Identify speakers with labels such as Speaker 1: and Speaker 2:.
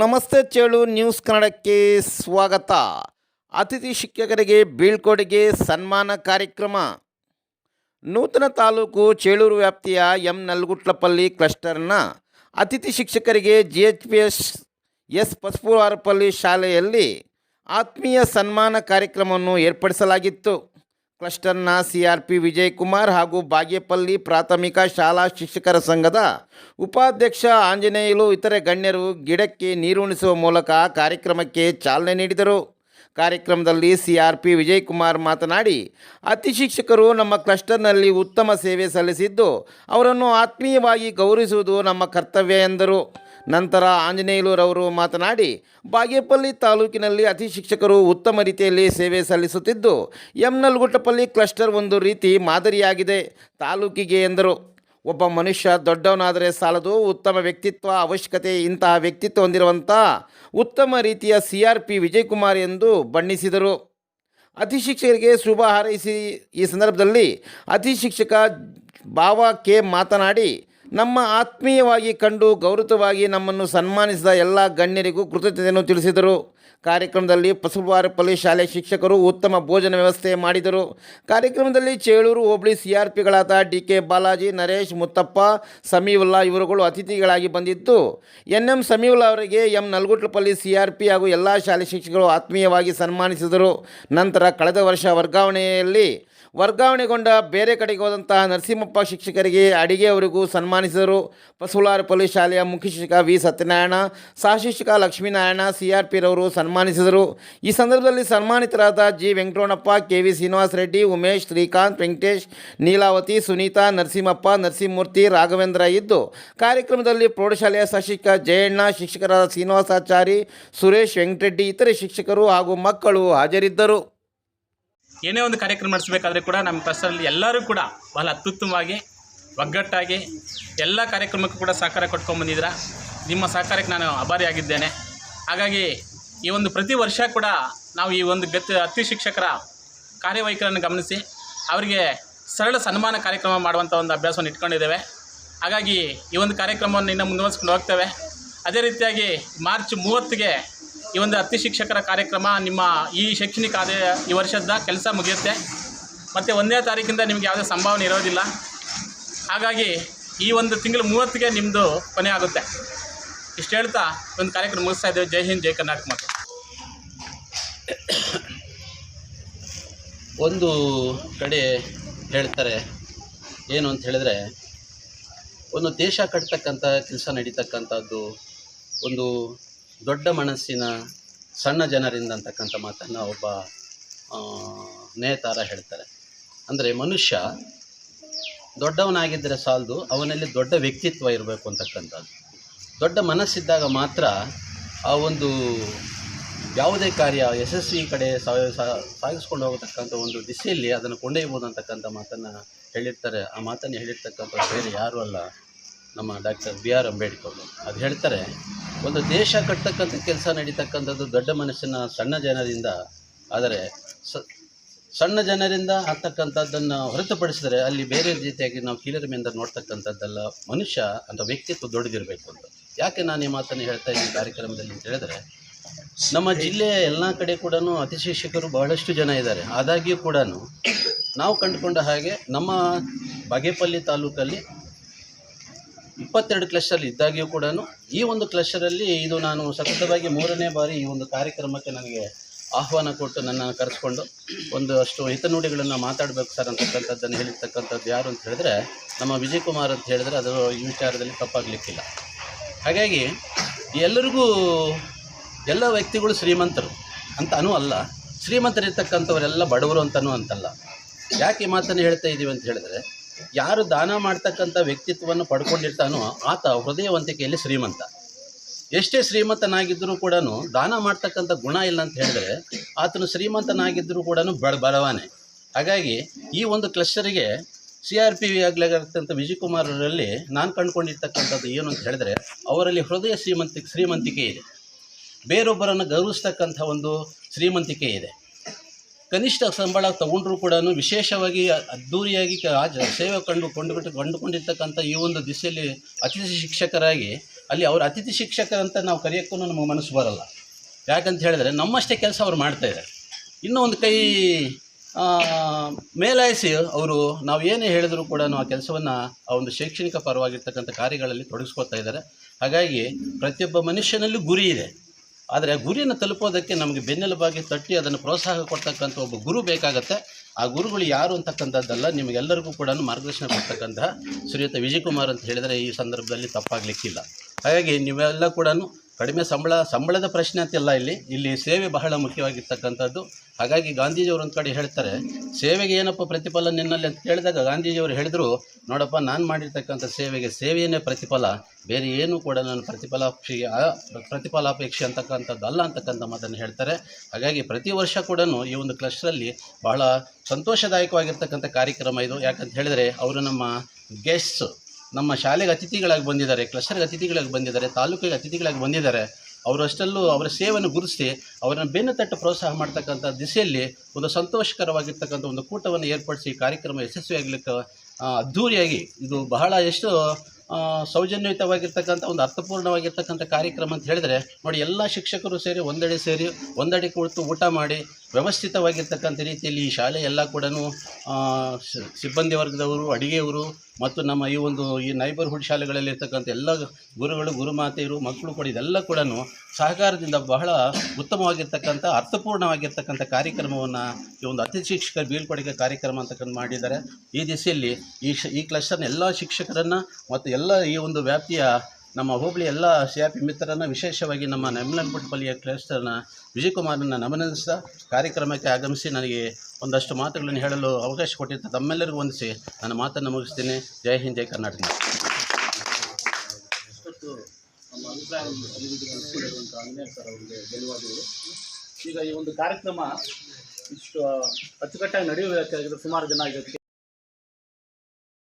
Speaker 1: ನಮಸ್ತೆ ಚೇಳು ನ್ಯೂಸ್ ಕನ್ನಡಕ್ಕೆ ಸ್ವಾಗತ. ಅತಿಥಿ ಶಿಕ್ಷಕರಿಗೆ ಬೀಳ್ಕೊಡುಗೆ ಸನ್ಮಾನ ಕಾರ್ಯಕ್ರಮ. ನೂತನ ತಾಲೂಕು ಚೇಳೂರು ವ್ಯಾಪ್ತಿಯ ಎಂ ನಲ್ಗುಟ್ಲಪಲ್ಲಿ ಕ್ಲಸ್ಟರ್ನ ಅತಿಥಿ ಶಿಕ್ಷಕರಿಗೆ G H P S S Paspuvarapalli ಶಾಲೆಯಲ್ಲಿ ಆತ್ಮೀಯ ಸನ್ಮಾನ ಕಾರ್ಯಕ್ರಮವನ್ನು ಏರ್ಪಡಿಸಲಾಗಿತ್ತು. ಕ್ಲಸ್ಟರ್ನ ಸಿಆರ್ಪಿ ವಿಜಯಕುಮಾರ್ ಹಾಗೂ ಬಾಗೇಪಲ್ಲಿ ಪ್ರಾಥಮಿಕ ಶಾಲಾ ಶಿಕ್ಷಕರ ಸಂಘದ ಉಪಾಧ್ಯಕ್ಷ ಆಂಜನೇಯಲು ಇತರೆ ಗಣ್ಯರು ಗಿಡಕ್ಕೆ ನೀರುಣಿಸುವ ಮೂಲಕ ಕಾರ್ಯಕ್ರಮಕ್ಕೆ ಚಾಲನೆ ನೀಡಿದರು. ಕಾರ್ಯಕ್ರಮದಲ್ಲಿ ಸಿಆರ್ಪಿ ವಿಜಯಕುಮಾರ್ ಮಾತನಾಡಿ, ಅತಿ ಶಿಕ್ಷಕರು ನಮ್ಮ ಕ್ಲಸ್ಟರ್ನಲ್ಲಿ ಉತ್ತಮ ಸೇವೆ ಸಲ್ಲಿಸಿದ್ದು, ಅವರನ್ನು ಆತ್ಮೀಯವಾಗಿ ಗೌರವಿಸುವುದು ನಮ್ಮ ಕರ್ತವ್ಯ ಎಂದರು. ನಂತರ ಆಂಜನೇಯಲೂರವರು ಮಾತನಾಡಿ, ಬಾಗೇಪಲ್ಲಿ ತಾಲೂಕಿನಲ್ಲಿ ಅತಿ ಶಿಕ್ಷಕರು ಉತ್ತಮ ರೀತಿಯಲ್ಲಿ ಸೇವೆ ಸಲ್ಲಿಸುತ್ತಿದ್ದು ಎಂ ನಲ್ಗುಟ್ಟಪಲ್ಲಿ ಕ್ಲಸ್ಟರ್ ಒಂದು ರೀತಿ ಮಾದರಿಯಾಗಿದೆ ತಾಲೂಕಿಗೆ ಎಂದರು. ಒಬ್ಬ ಮನುಷ್ಯ ದೊಡ್ಡವನಾದರೆ ಸಾಲದು, ಉತ್ತಮ ವ್ಯಕ್ತಿತ್ವ, ಅವಶ್ಯಕತೆ ಇಂತಹ ವ್ಯಕ್ತಿತ್ವ ಹೊಂದಿರುವಂಥ ಉತ್ತಮ ರೀತಿಯ ಸಿ ಆರ್ ಪಿ ವಿಜಯಕುಮಾರ್ ಎಂದು ಬಣ್ಣಿಸಿದರು. ಅತಿ ಶಿಕ್ಷಕರಿಗೆ ಶುಭ ಹಾರೈಸಿ, ಈ ಸಂದರ್ಭದಲ್ಲಿ ಅತಿ ಶಿಕ್ಷಕ ಭಾವ ಕೆ ಮಾತನಾಡಿ ನಮ್ಮ ಆತ್ಮೀಯವಾಗಿ ಕಂಡು ಗೌರವವಾಗಿ ನಮ್ಮನ್ನು ಸನ್ಮಾನಿಸಿದ ಎಲ್ಲ ಗಣ್ಯರಿಗೂ ಕೃತಜ್ಞತೆಯನ್ನು ತಿಳಿಸಿದರು. ಕಾರ್ಯಕ್ರಮದಲ್ಲಿ ಪಸುಬಾರಪಲ್ಲಿ ಶಾಲೆ ಶಿಕ್ಷಕರು ಉತ್ತಮ ಭೋಜನ ವ್ಯವಸ್ಥೆ ಮಾಡಿದರು. ಕಾರ್ಯಕ್ರಮದಲ್ಲಿ ಚೇಳೂರು ಹೋಬಳಿ ಸಿ ಆರ್ ಪಿಗಳಾದ ಡಿ ಕೆ ಬಾಲಾಜಿ, ನರೇಶ್ ಮುತ್ತಪ್ಪ, ಸಮೀವುಲ್ಲಾ ಇವರುಗಳು ಅತಿಥಿಗಳಾಗಿ ಬಂದಿದ್ದು ಎನ್ ಎಂ ಸಮೀವುಲ್ಲಾ ಅವರಿಗೆ M Nalgutlapalli C R P ಹಾಗೂ ಎಲ್ಲ ಶಾಲೆ ಶಿಕ್ಷಕರು ಆತ್ಮೀಯವಾಗಿ ಸನ್ಮಾನಿಸಿದರು. ನಂತರ ಕಳೆದ ವರ್ಷ ವರ್ಗಾವಣೆಯಲ್ಲಿ ವರ್ಗಾವಣೆಗೊಂಡ ಬೇರೆ ಕಡೆಗೆ ಹೋದಂತಹ ನರಸಿಂಹಪ್ಪ ಶಿಕ್ಷಕರಿಗೆ ಅಡಿಗೆಯವರಿಗೂ ಸನ್ಮಾನಿಸಿದರು. ಪಸುಲಾರಪಲ್ಲಿ ಶಾಲೆಯ ಮುಖ್ಯ ಶಿಕ್ಷಕ ವಿ. ಸತ್ಯನಾರಾಯಣ ಸಹ ಶಿಕ್ಷಕ ಲಕ್ಷ್ಮೀನಾರಾಯಣ ಸಿ ಆರ್ ಪಿರವರು ಸನ್ಮಾನಿಸಿದರು. ಈ ಸಂದರ್ಭದಲ್ಲಿ ಸನ್ಮಾನಿತರಾದ G. Venkataramanappa, K. V. Srinivasa Reddy Umesh, Srikanth, Venkatesh, Neelavathi, Sunitha, Narasimhappa, Narasimhamurthy, Raghavendra ಇದ್ದು ಕಾರ್ಯಕ್ರಮದಲ್ಲಿ ಪ್ರೌಢಶಾಲೆಯ ಸಹ ಶಿಕ್ಷಕ ಜಯಣ್ಣ, ಶಿಕ್ಷಕರಾದ ಶ್ರೀನಿವಾಸಾಚಾರಿ, ಸುರೇಶ್ ವೆಂಕಟರೆಡ್ಡಿ, ಇತರೆ ಶಿಕ್ಷಕರು ಹಾಗೂ ಮಕ್ಕಳು ಹಾಜರಿದ್ದರು.
Speaker 2: ಏನೇ ಒಂದು ಕಾರ್ಯಕ್ರಮ ನಡೆಸಬೇಕಾದ್ರೆ ಕೂಡ ನಮ್ಮ ಟ್ರಸ್ಟಲ್ಲಿ ಎಲ್ಲರೂ ಕೂಡ ಬಹಳ ಅತ್ಯುತ್ತಮವಾಗಿ, ಒಗ್ಗಟ್ಟಾಗಿ ಎಲ್ಲ ಕಾರ್ಯಕ್ರಮಕ್ಕೂ ಕೂಡ ಸಹಕಾರ ಕೊಟ್ಕೊಂಡ್ಬಂದಿದ್ದೀರ ನಿಮ್ಮ ಸಹಕಾರಕ್ಕೆ ನಾನು ಆಭಾರಿಯಾಗಿದ್ದೇನೆ ಹಾಗಾಗಿ ಈ ಒಂದು ಪ್ರತಿ ವರ್ಷ ಕೂಡ ನಾವು ಈ ಒಂದು ಗತಿ ಅತಿ ಶಿಕ್ಷಕರ ಕಾರ್ಯವೈಖರಿಯನ್ನು ಗಮನಿಸಿ, ಅವರಿಗೆ ಸರಳ ಸನ್ಮಾನ ಕಾರ್ಯಕ್ರಮ ಮಾಡುವಂಥ ಒಂದು ಅಭ್ಯಾಸವನ್ನು ಇಟ್ಕೊಂಡಿದ್ದೇವೆ. ಹಾಗಾಗಿ ಈ ಒಂದು ಕಾರ್ಯಕ್ರಮವನ್ನು ಇನ್ನು ಮುಂದುವರಿಸ್ಕೊಂಡು ಹೋಗ್ತೇವೆ. ಅದೇ ರೀತಿಯಾಗಿ ಮಾರ್ಚ್ ಮೂವತ್ತಿಗೆ ಈ ಒಂದು ಅತಿ ಶಿಕ್ಷಕರ ಕಾರ್ಯಕ್ರಮ ನಿಮ್ಮ ಈ ಶೈಕ್ಷಣಿಕ ಈ ವರ್ಷದ ಕೆಲಸ ಮುಗಿಯುತ್ತೆ. ಮತ್ತು ಒಂದನೇ ತಾರೀಕಿಂದ ನಿಮಗೆ ಯಾವುದೇ ಸಂಭಾವನೆ ಇರೋದಿಲ್ಲ. ಹಾಗಾಗಿ ಈ ಒಂದು ತಿಂಗಳು ಮೂವತ್ತಿಗೆ ನಿಮ್ಮದು ಕೊನೆ ಆಗುತ್ತೆ. ಇಷ್ಟು ಹೇಳ್ತಾ ಒಂದು ಕಾರ್ಯಕ್ರಮ ಮುಗಿಸ್ತಾ ಇದ್ದೇವೆ. ಜೈ ಹಿಂದ್, ಜೈ ಕರ್ನಾಟಕ ಮತ್ತು
Speaker 3: ಒಂದು ಕಡೆ ಹೇಳ್ತಾರೆ, ಏನು ಅಂತ ಹೇಳಿದ್ರೆ, ಒಂದು ದೇಶ ಕಟ್ತಕ್ಕಂಥ, ಕೆಲಸ ನಡೀತಕ್ಕಂಥದ್ದು ಒಂದು ದೊಡ್ಡ ಮನಸ್ಸಿನ ಸಣ್ಣ ಜನರಿಂದ ಅಂತಕ್ಕಂಥ ಮಾತನ್ನು ಒಬ್ಬ ನೇತಾರ ಹೇಳ್ತಾರೆ. ಅಂದರೆ ಮನುಷ್ಯ ದೊಡ್ಡವನಾಗಿದ್ದರೆ ಸಾಲದು, ಅವನಲ್ಲಿ ದೊಡ್ಡ ವ್ಯಕ್ತಿತ್ವ ಇರಬೇಕು ಅಂತಕ್ಕಂಥದ್ದು. ದೊಡ್ಡ ಮನಸ್ಸಿದ್ದಾಗ ಮಾತ್ರ ಆ ಒಂದು ಯಾವುದೇ ಕಾರ್ಯ, ಯಶಸ್ವಿ ಕಡೆ ಸಾಗಿಸ್ಕೊಂಡು ಹೋಗತಕ್ಕಂಥ ಒಂದು ದಿಸೆಯಲ್ಲಿ ಅದನ್ನು ಕೊಂಡೊಯ್ಬೋದು ಅಂತಕ್ಕಂಥ ಮಾತನ್ನು ಹೇಳಿರ್ತಾರೆ. ಆ ಮಾತನ್ನು ಹೇಳಿರ್ತಕ್ಕಂಥ ಬೇರೆ ಯಾರೂ ಅಲ್ಲ. ನಮ್ಮ ಡಾಕ್ಟರ್ ಬಿ ಆರ್ ಅಂಬೇಡ್ಕರ್ ಅದು ಹೇಳ್ತಾರೆ, ಒಂದು ದೇಶ ಕಟ್ಟತಕ್ಕಂಥ ಕೆಲಸ ನಡೀತಕ್ಕಂಥದ್ದು ದೊಡ್ಡ ಮನಸ್ಸಿನ ಸಣ್ಣ ಜನರಿಂದ, ಆದರೆ ಸ, ಸಣ್ಣ ಜನರಿಂದ ಆಗ್ತಕ್ಕಂಥದ್ದನ್ನು ಹೊರತುಪಡಿಸಿದರೆ ಅಲ್ಲಿ ಬೇರೆ ರೀತಿಯಾಗಿ ನಾವು ಕೀಳರಿಮೆಯಿಂದ ನೋಡ್ತಕ್ಕಂಥದ್ದೆಲ್ಲ ಮನುಷ್ಯ ಅಂತ ವ್ಯಕ್ತಿತ್ವ ದೊಡ್ಡದಿರಬೇಕು ಅಂತ. ಯಾಕೆ ನಾನು ಈ ಮಾತನ್ನು ಹೇಳ್ತಾ ಇದ್ದೀನಿ ಕಾರ್ಯಕ್ರಮದಲ್ಲಿ ಅಂತ ಹೇಳಿದ್ರೆ, ನಮ್ಮ ಜಿಲ್ಲೆಯ ಎಲ್ಲ ಕಡೆ ಕೂಡ ಅತಿ ಶಿಕ್ಷಕರು ಬಹಳಷ್ಟು ಜನ ಇದ್ದಾರೆ. ಆದಾಗ್ಯೂ ಕೂಡ ನಾವು ಕಂಡುಕೊಂಡ ಹಾಗೆ ನಮ್ಮ ಬಾಗೇಪಲ್ಲಿ ತಾಲೂಕಲ್ಲಿ ಇಪ್ಪತ್ತೆರಡು ಕ್ಲಸ್ಟರ್ ಇದ್ದಾಗಿಯೂ ಕೂಡ ಈ ಒಂದು ಕ್ಲಸ್ಟರಲ್ಲಿ ಇದು ನಾನು ಸತತವಾಗಿ ಮೂರನೇ ಬಾರಿ ಈ ಒಂದು ಕಾರ್ಯಕ್ರಮಕ್ಕೆ ನನಗೆ ಆಹ್ವಾನ ಕೊಟ್ಟು ನನ್ನನ್ನು ಕರೆಸ್ಕೊಂಡು ಒಂದು ಅಷ್ಟು ಹಿತನುಡಿಗಳನ್ನು ಮಾತಾಡಬೇಕು ಸರ್ ಅಂತಕ್ಕಂಥದ್ದನ್ನು ಹೇಳಿರ್ತಕ್ಕಂಥದ್ದು ಯಾರು ಅಂತ ಹೇಳಿದ್ರೆ, ನಮ್ಮ ವಿಜಯ್ ಕುಮಾರ್ ಅಂತ ಹೇಳಿದ್ರೆ ಅದು ಈ ವಿಚಾರದಲ್ಲಿ ತಪ್ಪಾಗಲಿಕ್ಕಿಲ್ಲ. ಹಾಗಾಗಿ ಎಲ್ಲರಿಗೂ, ಎಲ್ಲ ವ್ಯಕ್ತಿಗಳು ಶ್ರೀಮಂತರು ಅಂತ ಅಲ್ಲ, ಶ್ರೀಮಂತರಿರ್ತಕ್ಕಂಥವರೆಲ್ಲ ಬಡವರು ಅಂತನೂ ಅಂತಲ್ಲ. ಯಾಕೆ ಈ ಮಾತನ್ನು ಹೇಳ್ತಾ ಇದ್ದೀವಿ ಅಂತ ಹೇಳಿದ್ರೆ ಯಾರು ದಾನ ಮಾಡ್ತಕ್ಕಂಥ ವ್ಯಕ್ತಿತ್ವವನ್ನು ಪಡ್ಕೊಂಡಿರ್ತಾನೋ ಆತ ಹೃದಯವಂತಿಕೆಯಲ್ಲಿ ಶ್ರೀಮಂತ. ಎಷ್ಟೇ ಶ್ರೀಮಂತನಾಗಿದ್ದರೂ ಕೂಡ ದಾನ ಮಾಡ್ತಕ್ಕಂಥ ಗುಣ ಇಲ್ಲ ಅಂತ ಹೇಳಿದ್ರೆ ಆತನು ಶ್ರೀಮಂತನಾಗಿದ್ದರೂ ಕೂಡ ಬಡ ಬಡವಾನೆ. ಹಾಗಾಗಿ ಈ ಒಂದು ಕ್ಲಸ್ಟರಿಗೆ C R P V Vijayakumar ವಿಜಯಕುಮಾರರಲ್ಲಿ ನಾನು ಕಂಡುಕೊಂಡಿರ್ತಕ್ಕಂಥದ್ದು ಏನು ಅಂತ ಹೇಳಿದ್ರೆ ಅವರಲ್ಲಿ ಹೃದಯ ಶ್ರೀಮಂತಿಕೆ ಶ್ರೀಮಂತಿಕೆ ಇದೆ. ಬೇರೊಬ್ಬರನ್ನು ಗೌರವಿಸ್ತಕ್ಕಂಥ ಒಂದು ಶ್ರೀಮಂತಿಕೆ ಇದೆ. ಕನಿಷ್ಠ ಸಂಬಳ ತಗೊಂಡ್ರೂ ಕೂಡ ವಿಶೇಷವಾಗಿ ಅದ್ಧೂರಿಯಾಗಿ ರಾಜ ಸೇವೆ ಕಂಡು ಕೊಂಡುಬಿಟ್ಟು ಕಂಡುಕೊಂಡಿರ್ತಕ್ಕಂಥ ಈ ಒಂದು ದಿಸೆಯಲ್ಲಿ ಅತಿಥಿ ಶಿಕ್ಷಕರಾಗಿ ಅಲ್ಲಿ ಅವರು ಅತಿಥಿ ಶಿಕ್ಷಕರಂತ ನಾವು ಕರೆಯೋಕ್ಕೂ ನಮಗೆ ಮನಸ್ಸು ಬರಲ್ಲ. ಯಾಕಂತ ಹೇಳಿದ್ರೆ ನಮ್ಮಷ್ಟೇ ಕೆಲಸ ಅವ್ರು ಮಾಡ್ತಾಯಿದ್ದಾರೆ ಇನ್ನೂ ಒಂದು ಕೈ ಮೇಲಾಯಿಸಿ ಅವರು ನಾವು ಏನೇ ಹೇಳಿದರೂ ಕೂಡ ಆ ಕೆಲಸವನ್ನು ಆ ಒಂದು ಶೈಕ್ಷಣಿಕ ಪರವಾಗಿರ್ತಕ್ಕಂಥ ಕಾರ್ಯಗಳಲ್ಲಿ ತೊಡಗಿಸ್ಕೊತಾ ಇದ್ದಾರೆ. ಹಾಗಾಗಿ ಪ್ರತಿಯೊಬ್ಬ ಮನುಷ್ಯನಲ್ಲೂ ಗುರಿ ಇದೆ. ಆದರೆ ಗುರಿಯನ್ನು ತಲುಪೋದಕ್ಕೆ ನಮಗೆ ಬೆನ್ನೆಲುಬಾಗಿ ತಟ್ಟಿ ಅದನ್ನು ಪ್ರೋತ್ಸಾಹ ಕೊಡ್ತಕ್ಕಂಥ ಒಬ್ಬ ಗುರು ಬೇಕಾಗತ್ತೆ. ಆ ಗುರುಗಳು ಯಾರು ಅಂತಕ್ಕಂಥದ್ದಲ್ಲ, ನಿಮಗೆಲ್ಲರಿಗೂ ಕೂಡ ಮಾರ್ಗದರ್ಶನ ಕೊಡ್ತಕ್ಕಂತಹ ಶ್ರೀಯುತ ವಿಜಯಕುಮಾರ್ ಅಂತ ಹೇಳಿದರೆ ಈ ಸಂದರ್ಭದಲ್ಲಿ ತಪ್ಪಾಗಲಿಕ್ಕಿಲ್ಲ. ಹಾಗಾಗಿ ನೀವೆಲ್ಲ ಕೂಡ ಕಡಿಮೆ ಸಂಬಳ, ಸಂಬಳದ ಪ್ರಶ್ನೆ ಅಂತಿಲ್ಲ ಇಲ್ಲಿ ಇಲ್ಲಿ. ಸೇವೆ ಬಹಳ ಮುಖ್ಯವಾಗಿರ್ತಕ್ಕಂಥದ್ದು. ಹಾಗಾಗಿ ಗಾಂಧೀಜಿಯವರು ಒಂದು ಕಡೆ ಹೇಳ್ತಾರೆ, ಸೇವೆಗೆ ಏನಪ್ಪ ಪ್ರತಿಫಲ ನಿನ್ನಲ್ಲಿ ಅಂತ ಕೇಳಿದಾಗ ಗಾಂಧೀಜಿಯವರು ಹೇಳಿದರು, ನೋಡಪ್ಪ, ನಾನು ಮಾಡಿರ್ತಕ್ಕಂಥ ಸೇವೆಗೆ ಸೇವೆಯೇ ಪ್ರತಿಫಲ, ಬೇರೆ ಏನೂ ಕೂಡ ನಾನು ಪ್ರತಿಫಲಾಪೇಕ್ಷೆ ಪ್ರತಿಫಲಾಪೇಕ್ಷೆ ಅಂತಕ್ಕಂಥದ್ದು ಅಲ್ಲ ಅಂತಕ್ಕಂಥ ಮಾತನ್ನು ಹೇಳ್ತಾರೆ. ಹಾಗಾಗಿ ಪ್ರತಿ ವರ್ಷ ಕೂಡ ಈ ಒಂದು ಕ್ಲಸ್ಟ್ರಲ್ಲಿ ಬಹಳ ಸಂತೋಷದಾಯಕವಾಗಿರ್ತಕ್ಕಂಥ ಕಾರ್ಯಕ್ರಮ ಇದು. ಯಾಕಂತ ಹೇಳಿದರೆ, ಅವರು ನಮ್ಮ ಗೆಸ್ಟ್ಸ್ ನಮ್ಮ ಶಾಲೆಗೆ ಅತಿಥಿಗಳಾಗಿ ಬಂದಿದ್ದಾರೆ ಕ್ಲಸ್ಟರ್ಗೆ ಅತಿಥಿಗಳಾಗಿ ಬಂದಿದ್ದಾರೆ, ತಾಲೂಕಿಗೆ ಅತಿಥಿಗಳಾಗಿ ಬಂದಿದ್ದಾರೆ. ಅವರಷ್ಟಲ್ಲೂ ಅವರ ಸೇವೆಯನ್ನು ಗುರುತಿಸಿ ಅವರನ್ನು ಬೆನ್ನು ತಟ್ಟು ಪ್ರೋತ್ಸಾಹ ಮಾಡ್ತಕ್ಕಂಥ ದಿಸೆಯಲ್ಲಿ ಒಂದು ಸಂತೋಷಕರವಾಗಿರ್ತಕ್ಕಂಥ ಒಂದು ಕೂಟವನ್ನು ಏರ್ಪಡಿಸಿ ಕಾರ್ಯಕ್ರಮ ಯಶಸ್ವಿಯಾಗಲಿಕ್ಕೆ ಅದ್ಧೂರಿಯಾಗಿ ಇದು ಬಹಳ ಎಷ್ಟು ಸೌಜನ್ಯಯುತವಾಗಿರ್ತಕ್ಕಂಥ ಒಂದು ಅರ್ಥಪೂರ್ಣವಾಗಿರ್ತಕ್ಕಂಥ ಕಾರ್ಯಕ್ರಮ ಅಂತ ಹೇಳಿದರೆ ನೋಡಿ ಎಲ್ಲ ಶಿಕ್ಷಕರು ಸೇರಿ ಒಂದೆಡೆ ಸೇರಿ ಒಂದೆಡೆ ಕುಳಿತು ಊಟ ಮಾಡಿ ವ್ಯವಸ್ಥಿತವಾಗಿರ್ತಕ್ಕಂಥ ರೀತಿಯಲ್ಲಿ ಈ ಶಾಲೆ ಎಲ್ಲ ಕೂಡ ಸಿಬ್ಬಂದಿ ವರ್ಗದವರು, ಅಡುಗೆಯವರು ಮತ್ತು ನಮ್ಮ ಈ ಒಂದು ಈ ನೈಬರ್ಹುಡ್ ಶಾಲೆಗಳಲ್ಲಿರ್ತಕ್ಕಂಥ ಎಲ್ಲ ಗುರುಗಳು, ಗುರುಮಾತೆಯರು, ಮಕ್ಕಳು ಕೂಡ ಇದೆಲ್ಲ ಕೂಡ ಸಹಕಾರದಿಂದ ಬಹಳ ಉತ್ತಮವಾಗಿರ್ತಕ್ಕಂಥ, ಅರ್ಥಪೂರ್ಣವಾಗಿರ್ತಕ್ಕಂಥ ಕಾರ್ಯಕ್ರಮವನ್ನು ಈ ಒಂದು ಅತಿಥಿ ಶಿಕ್ಷಕರ ಬೀಳ್ಕೊಡುಗೆ ಕಾರ್ಯಕ್ರಮ ಅಂತಕ್ಕಂಥ ಮಾಡಿದ್ದಾರೆ. ಈ ದಿಸೆಯಲ್ಲಿ ಈ ಶ, ಈ ಕ್ಲಸ್ಟರ್ನ ಎಲ್ಲ ಶಿಕ್ಷಕರನ್ನು ಮತ್ತು ಎಲ್ಲ ಈ ಒಂದು ವ್ಯಾಪ್ತಿಯ ನಮ್ಮ ಹೋಬಳಿ ಎಲ್ಲ ಸಿ ಆರ್ ಪಿ ಮಿತ್ರರನ್ನು ವಿಶೇಷವಾಗಿ ನಮ್ಮ ನೆಮ್ಮಲಂಪುಟ್ಪಲ್ಲಿಯ ಕ್ಲಸ್ಟರ್ನ ವಿಜಯಕುಮಾರನ್ನು ನಮನಿಸ್ತಾ ಕಾರ್ಯಕ್ರಮಕ್ಕೆ ಆಗಮಿಸಿ ನನಗೆ ಒಂದಷ್ಟು ಮಾತುಗಳನ್ನು ಹೇಳಲು ಅವಕಾಶ ಕೊಟ್ಟಿದ್ದ ತಮ್ಮೆಲ್ಲರಿಗೂ ವಂದಿಸಿ ನನ್ನ ಮಾತನ್ನು ಮುಗಿಸ್ತೀನಿ. ಜೈ ಹಿಂದ್, ಜೈ ಕರ್ನಾಟಕ.
Speaker 4: ಈಗ ಈ ಒಂದು ಕಾರ್ಯಕ್ರಮ ಇಷ್ಟು ಅಚ್ಚುಕಟ್ಟಾಗಿ ನಡೆಯಬೇಕಾಗಿದೆ ಸುಮಾರು ಜನ ಇದಕ್ಕೆ